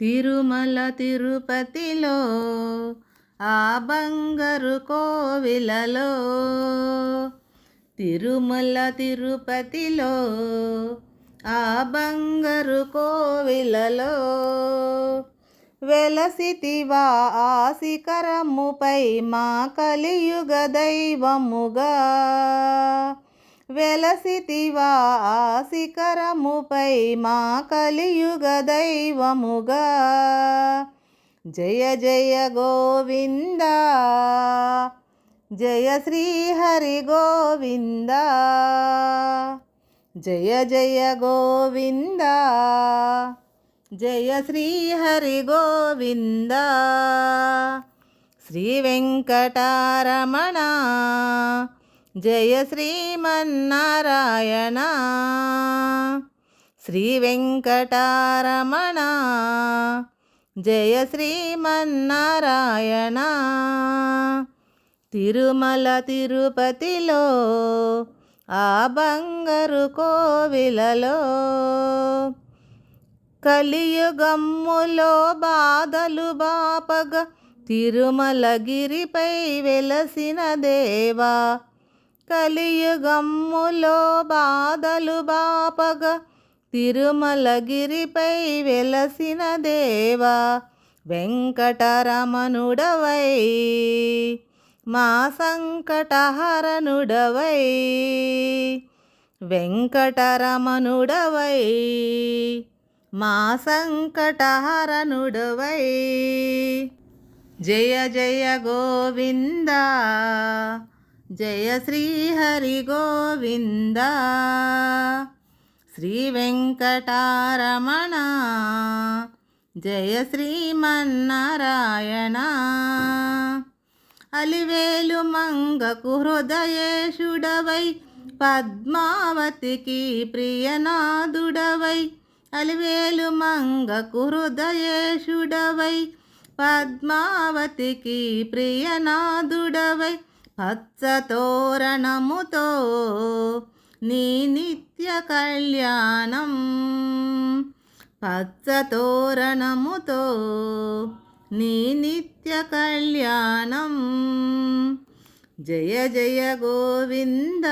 తిరుమల తిరుపతిలో ఆ బంగారు కోవిలలో. తిరుమల తిరుపతిలో ఆ బంగారు కోవిలలో. వెలసితివా ఆ శిఖరముపై మా కలియుగ దైవముగా. వెలసితివా ఆ శిఖరముపై మా కలియుగ దైవముగా. జయ జయ గోవింద జయ శ్రీహరి గోవింద జయ జయ గోవింద జయ శ్రీహరి గోవింద. శ్రీ వెంకటారమణ జయ శ్రీమన్నారాయణ. శ్రీ వెంకటారమణ. జయ శ్రీమన్నారాయణ. తిరుమల తిరుపతిలో ఆ బంగారు కోవిలలో కలియుగమ్ములో బాధలు బాపగ తిరుమలగిరిపై వెలసిన దేవా. కలియుగమ్ములో బాధలు బాపగ తిరుమలగిరిపై వెలసిన దేవా వెంకటరమణుడవై మా సంకటహరణుడవై వెంకటరమణుడవై మా సంకటహరణుడవై. జయ జయ గోవింద. జయ శ్రీహరి గోవింద. శ్రీ వెంకటారమణ. జయ శ్రీమన్నారాయణ అలివేలు మంగకు హృదయేషుడవై పద్మావతికి ప్రియనాదుడవై అలివేలు మంగకు హృదయేషుడవై పద్మావతికి ప్రియనాదుడవై పచ్చతోరణముతో నీ నిత్య కళ్యాణం. పచ్చతోరణముతో నీ నిత్య కళ్యాణం. జయ జయ గోవింద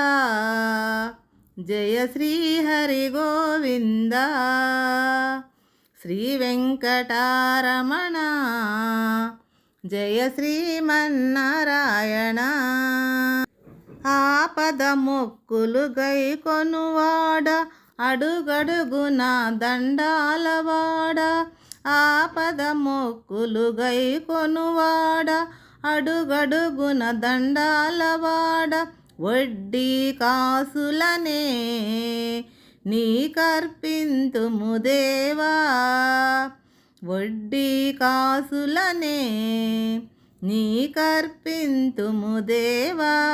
జయ శ్రీహరి గోవింద శ్రీ వెంకటారమణ జయ శ్రీమన్నారాయణ ఆపద మొక్కులు గై కొనువాడ అడుగడుగున దండాలవాడ. ఆపద మొక్కులు గై కొనువాడ అడుగడుగున దండాలవాడ. వడ్డీ కాసులనే నీ కర్పింతుము దేవా. వడ్డీ కాసులనే నీ కర్పింతుము దేవా.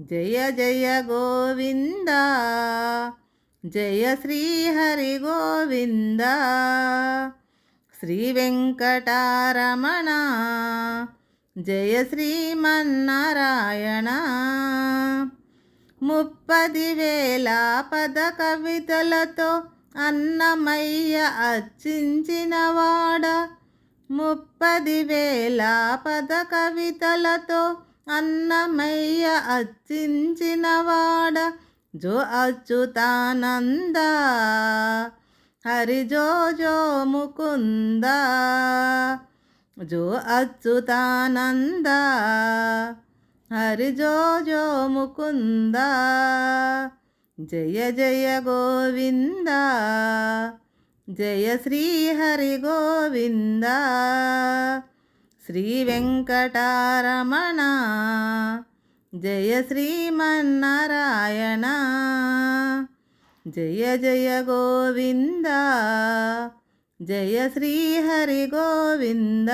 జయ జయ గోవింద జయ శ్రీహరి గోవింద. శ్రీ వెంకటారమణ జయ శ్రీమన్నారాయణ ముప్పది వేల పద కవితలతో అన్నమయ్య అర్చించినవాడ. ముప్పది వేల పద కవితలతో అన్నమయ్య అర్చించినవాడ. జో అచ్యుతానంద హరి జో జో ముకుంద. జో అచ్యుతానంద హరి జో జో ముకుంద. జయ జయ గోవింద జయ శ్రీ హరి గోవింద శ్రీ వెంకటారమణ జయ శ్రీమన్నారాయణ జయ జయ గోవింద జయ శ్రీహరి గోవింద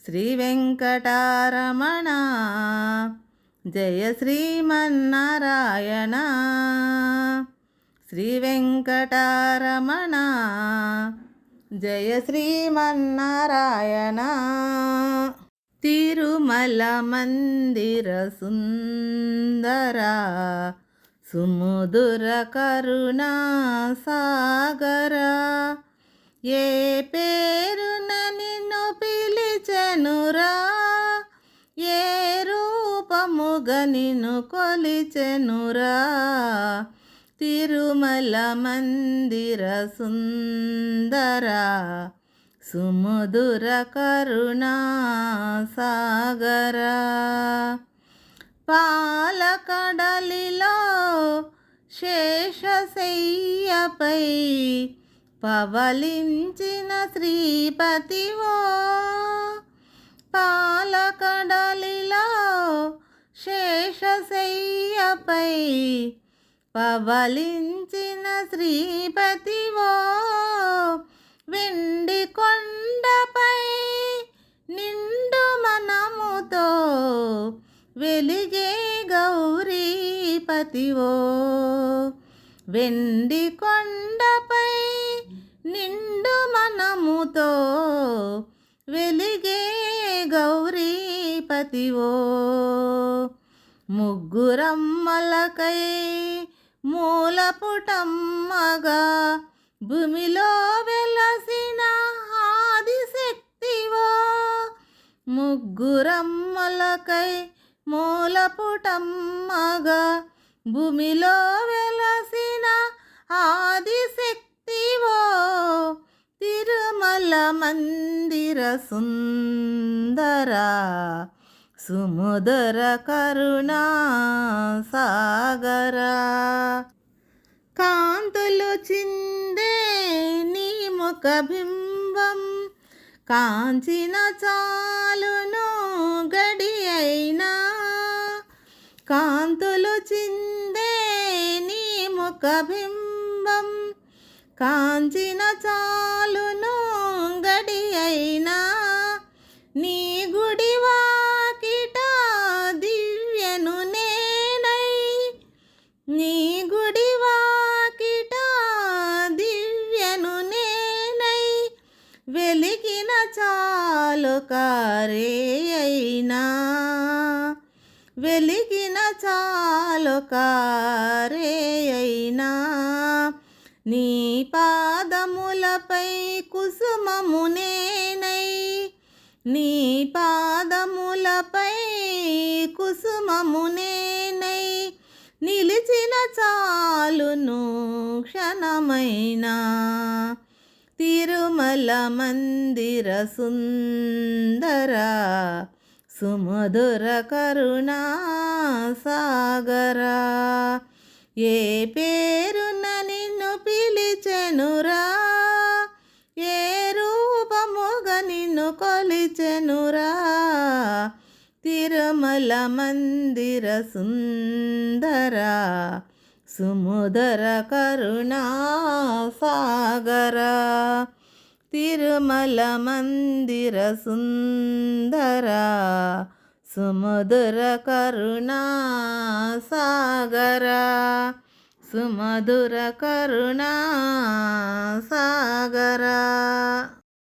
శ్రీ వెంకటారమణ జయ శ్రీమన్నారాయణ. శ్రీ వెంకటారమణ. జయ శ్రీమన్నారాయణ. తిరుమల మందిర సుందర. సుముదుర కరుణా సాగర. ఏ పేరున నిన్ను పిలిచెనురా. నిను కొలిచెనురా. తిరుమల మందిర సుందర. సుమధుర కరుణా సాగర. పాలకడలిలో శేషశయ్యపై పవలించిన శ్రీపతివో. పాలకడలిలో శేషశయ్యపై పవలించిన శ్రీపతివో వెండి కొండపై నిండు మనముతో వెలిగే గౌరీపతివో వెండి కొండపై నిండు మనముతో వెలిగే గౌరీపతివో. ముగ్గురమ్మలకై మూలపుటమ్మగా భూమిలో వెలసిన ఆదిశక్తివో. ముగ్గురమ్మలకై మూలపుటమ్మగా భూమిలో వెలసిన ఆదిశక్తివో. తిరుమల మందిర సుందర. సుముదర కరుణా సాగరా. కాంతులు చిందే నీ ముఖ బింబం కాంచిన చాలును గడి అయినా. కాంతులు చిందే నీ ముఖ బింబం కాంచిన చాలును గడి అయినా. చాలుకారే అయినా వెలిగిన చాలు కారే అయినా నీ పాదములపై కుసుమము నేనై. నీ పాదములపై కుసుమము నేనై. నిలిచిన చాలును క్షణమైనా. తిరుమల మందిర సుందర సుమధుర కరుణా సాగరా. ఏ పేరున నిన్ను పిలిచెనురా? ఏ రూపముగ నిన్ను కొలిచెనురా? తిరుమల మందిర సుందరా సుముదర కరుణాసాగర తిరుమల మందిర సుందర సుమధుర కరుణాసాగర సుమధుర కరుణాసాగర